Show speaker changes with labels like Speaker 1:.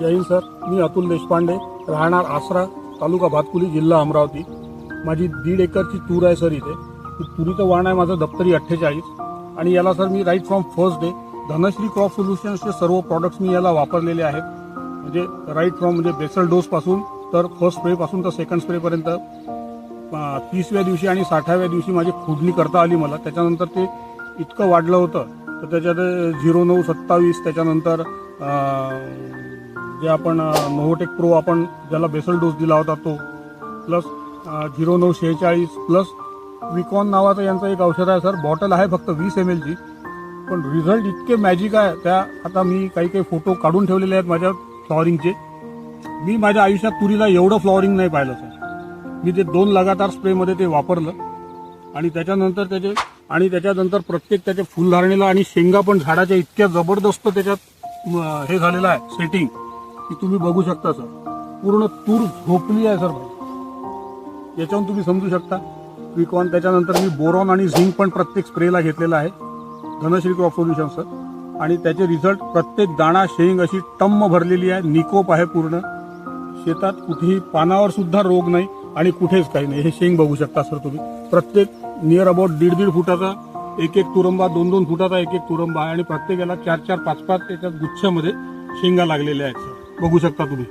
Speaker 1: जय Hind sir. मी अतुल देशपांडे राहणार आसरा तालुका भातकुली जिल्हा अमरावती. माझी दीड एकरची तूर आहे सर इथे. तुरीचं वाण आहे माझं दप्तरी अठ्ठेचाळीस. आणि याला sir me right from first day Dhanashree crop सोल्युशन्सचे सर्व प्रॉडक्ट्स मी याला वापरलेले आहेत. म्हणजे राईट फ्रॉम म्हणजे बेसल डोसपासून तर फर्स्ट स्प्रेपासून तर सेकंड स्प्रेपर्यंत तीसव्या दिवशी आणि साठाव्या दिवशी माझी खुडणी करता आली मला. त्याच्यानंतर ते इतकं वाढलं होतं. तर त्याच्यात झिरो नऊ सत्तावीस त्याच्यानंतर जे आपण नोव्होटेक प्रो आपण ज्याला बेसल डोस दिला होता तो प्लस झिरो नऊ शेहेचाळीस प्लस विकॉन नावाचं यांचं एक औषध आहे सर बॉटल आहे फक्त वीस एम एलची पण रिझल्ट इतके मॅजिक आहे त्या आता मी काही काही फोटो काढून ठेवलेले आहेत माझ्या फ्लॉवरिंगचे मी माझ्या आयुष्यात तुरीला एवढं फ्लॉवरिंग नाही पाहिलं सर. मी ते दोन लगातार स्प्रेमध्ये ते वापरलं. आणि त्याच्यानंतर त्याचे आणि त्याच्यानंतर प्रत्येक त्याच्या फुलधारणेला आणि शेंगा पण झाडाच्या इतक्या जबरदस्त त्याच्यात हे झालेलं आहे सेटिंग की तुम्ही बघू शकता सर. पूर्ण तूर झोपली आहे सर. याच्यावरून तुम्ही समजू शकता विकॉन त्याच्यानंतर मी बोरॉन आणि झिंक पण प्रत्येक स्प्रेला घेतलेला आहे. Dhanashree crop solution sir. आणि त्याचे रिझल्ट प्रत्येक दाणा शेंग अशी टम्म भरलेली आहे. निकोप आहे पूर्ण. शेतात कुठेही पानावर सुद्धा रोग नाही आणि कुठेच काही नाही. हे शेंग बघू शकता सर तुम्ही. प्रत्येक नियर अबाउट दीड दीड फुटाचा एक एक तुरंबा दोन दोन फुटाचा एक एक तुरंबा आहे आणि प्रत्येकाला चार चार पाच पाच त्याच्यात गुच्छामध्ये शेंगा लागलेल्या आहेत सर. बघू शकता तुम्ही.